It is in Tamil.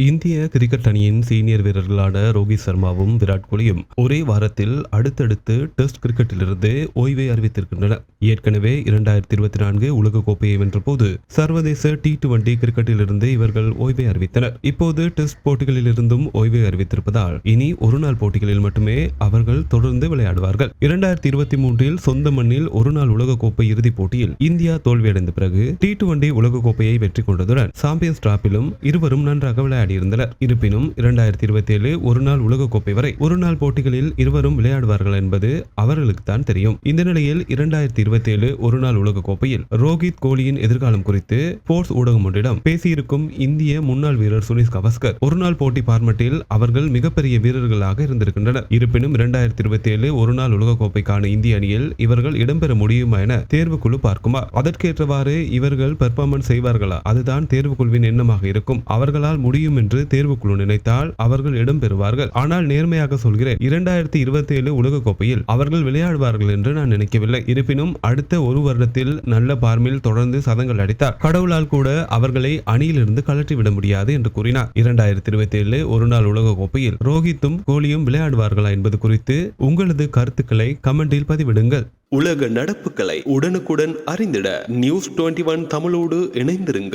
இந்திய கிரிக்கெட் அணியின் சீனியர் வீரர்களான ரோஹித் சர்மாவும் விராட் கோலியும் ஒரே வாரத்தில் அடுத்தடுத்து டெஸ்ட் கிரிக்கெட்டிலிருந்து ஓய்வை அறிவித்திருக்கின்றனர். ஏற்கனவே இரண்டாயிரத்தி இருபத்தி நான்கு உலகக்கோப்பையை வென்றபோது சர்வதேச டி டுவெண்டி கிரிக்கெட்டிலிருந்து இவர்கள் ஓய்வை அறிவித்தனர். இப்போது டெஸ்ட் போட்டிகளிலிருந்தும் ஓய்வை அறிவித்திருப்பதால் இனி ஒருநாள் போட்டிகளில் மட்டுமே அவர்கள் தொடர்ந்து விளையாடுவார்கள். இரண்டாயிரத்தி இருபத்தி மூன்றில் சொந்த மண்ணில் ஒருநாள் உலகக்கோப்பை இறுதிப் போட்டியில் இந்தியா தோல்வியடைந்த பிறகு டி டுவெண்டி உலகக்கோப்பையை வெற்றி கொண்டதுடன் சாம்பியன்ஸ் டிராப்பிலும் இருவரும் நன்றாக விளையாடியிருந்தனர். இருப்பினும் இரண்டாயிரத்தி இருபத்தி ஏழு ஒருநாள் உலகக்கோப்பை வரை ஒருநாள் போட்டிகளில் இருவரும் விளையாடுவார்கள் என்பது அவர்களுக்கு தான் தெரியும். இந்த நிலையில் இரண்டாயிரத்தி இருபத்தி ஏழு ஒருநாள் உலகக்கோப்பையில் ரோஹித் கோலியின் எதிர்காலம் குறித்து ஸ்போர்ட்ஸ் ஊடகம் ஒன்றிடம் பேசியிருக்கும் இந்திய முன்னாள் வீரர் சுனிஷ் கவஸ்கர். ஒருநாள் போட்டி பார்மட்டில் அவர்கள் மிகப்பெரிய வீரர்களாக இருந்திருக்கின்றனர். இருப்பினும் இரண்டாயிரத்தி இருபத்தி ஏழு ஒருநாள் உலகக்கோப்பைக்கான இந்திய அணியில் இவர்கள் இடம்பெற முடியுமா என தேர்வுக்குழு பார்க்குமா? அதற்கேற்றவாறு இவர்கள் பெர்ஃபார்மன்ஸ் செய்வார்களா? அதுதான் தேர்வுக்குழுவின் எண்ணமாக இருக்கும். அவர்களால் முடியும் என்று தேர்வுக்குழு நினைத்தால் அவர்கள் இடம்பெறுவார்கள். ஆனால் நேர்மையாக சொல்கிறேன். இரண்டாயிரத்தி இருபத்தி ஏழு உலகக்கோப்பையில் அவர்கள் விளையாடுவார்கள் என்று நான் நினைக்கவில்லை. இருப்பினும் அடுத்த ஒரு வருடத்தில் நல்ல பார்மில் தொடர்ந்து சதங்கள் அடித்தார். கடவுளால் கூட அவர்களை அணியிலிருந்து கழற்றி விட முடியாது என்று கூறினார். இரண்டாயிரத்தி இருபத்தி ஏழு ஒருநாள் உலகக்கோப்பையில் ரோஹித்தும் கோலியும் விளையாடுவார்களா என்பது குறித்து உங்களது கருத்துக்களை கமெண்டில் பதிவிடுங்கள். உலக நடப்புகளை உடனுக்குடன் அறிந்திட நியூஸ் டுவெண்டி ஒன் தமிழோடு இணைந்திருங்கள்.